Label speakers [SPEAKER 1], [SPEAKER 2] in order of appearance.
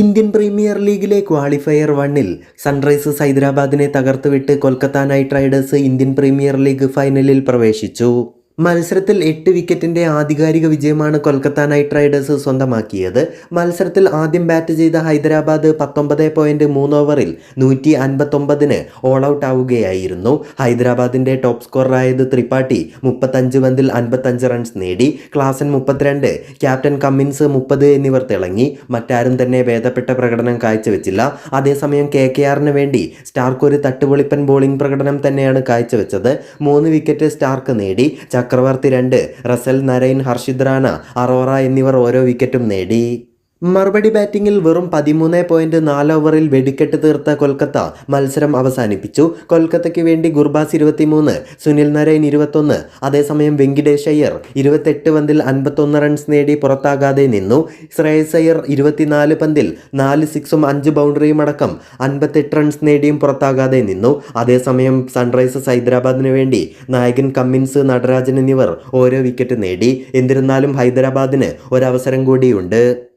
[SPEAKER 1] Indian premier ലീഗിലെ qualifier വണ്ണിൽ Sunrisers ഹൈദരാബാദിനെ തകർത്തുവിട്ട് Kolkata knight riders Indian premier league ഫൈനലിൽ പ്രവേശിച്ചു. മത്സരത്തിൽ എട്ട് വിക്കറ്റിന്റെ ആധികാരിക വിജയമാണ് കൊൽക്കത്ത നൈറ്റ് റൈഡേഴ്സ് സ്വന്തമാക്കിയത്. മത്സരത്തിൽ ആദ്യം ബാറ്റ് ചെയ്ത ഹൈദരാബാദ് പത്തൊമ്പത് പോയിന്റ് മൂന്ന് ഓവറിൽ നൂറ്റി അൻപത്തൊമ്പതിന് ഓൾ ഔട്ട് ആവുകയായിരുന്നു. ഹൈദരാബാദിന്റെ ടോപ്പ് സ്കോററായത് ത്രിപാഠി മുപ്പത്തഞ്ച് പന്തിൽ അൻപത്തഞ്ച് റൺസ് നേടി. ക്ലാസൻ മുപ്പത്തിരണ്ട് ക്യാപ്റ്റൻ കമ്മിൻസ് മുപ്പത് എന്നിവർ തിളങ്ങി. മറ്റാരും തന്നെ ഭേദപ്പെട്ട പ്രകടനം കാഴ്ചവെച്ചില്ല. അതേസമയം കെ കെ ആറിന് വേണ്ടി സ്റ്റാർക്ക് ഒരു തട്ടുപൊളിപ്പൻ ബോളിംഗ് പ്രകടനം തന്നെയാണ് കാഴ്ചവെച്ചത്. മൂന്ന് വിക്കറ്റ് സ്റ്റാർക്ക് നേടി. ചക്രവർത്തി രണ്ട് റസൽ നരൈൻ ഹർഷിദ് അറോറ എന്നിവർ ഓരോ വിക്കറ്റും നേടി. മറുപടി ബാറ്റിംഗിൽ വെറും പതിമൂന്ന് പോയിന്റ് നാല് ഓവറിൽ വെടിക്കെട്ട് തീർത്ത കൊൽക്കത്ത മത്സരം അവസാനിപ്പിച്ചു. കൊൽക്കത്തയ്ക്ക് വേണ്ടി ഗുർബാസ് ഇരുപത്തിമൂന്ന് സുനിൽ നരൈൻ ഇരുപത്തൊന്ന് അതേസമയം വെങ്കിടേഷ് അയ്യർ ഇരുപത്തെട്ട് പന്തിൽ അൻപത്തൊന്ന് റൺസ് നേടി പുറത്താകാതെ നിന്നു. ശ്രേയസ് അയ്യർ ഇരുപത്തിനാല് പന്തിൽ നാല് സിക്സും അഞ്ച് ബൗണ്ടറിയും അടക്കം അൻപത്തെട്ട് റൺസ് നേടിയും പുറത്താകാതെ നിന്നു. അതേസമയം സൺറൈസേഴ്സ് ഹൈദരാബാദിന് വേണ്ടി നായകൻ കമ്മിൻസ് നടരാജൻ എന്നിവർ ഓരോ വിക്കറ്റ് നേടി. എന്നിരുന്നാലും ഹൈദരാബാദിന് ഒരവസരം കൂടിയുണ്ട്.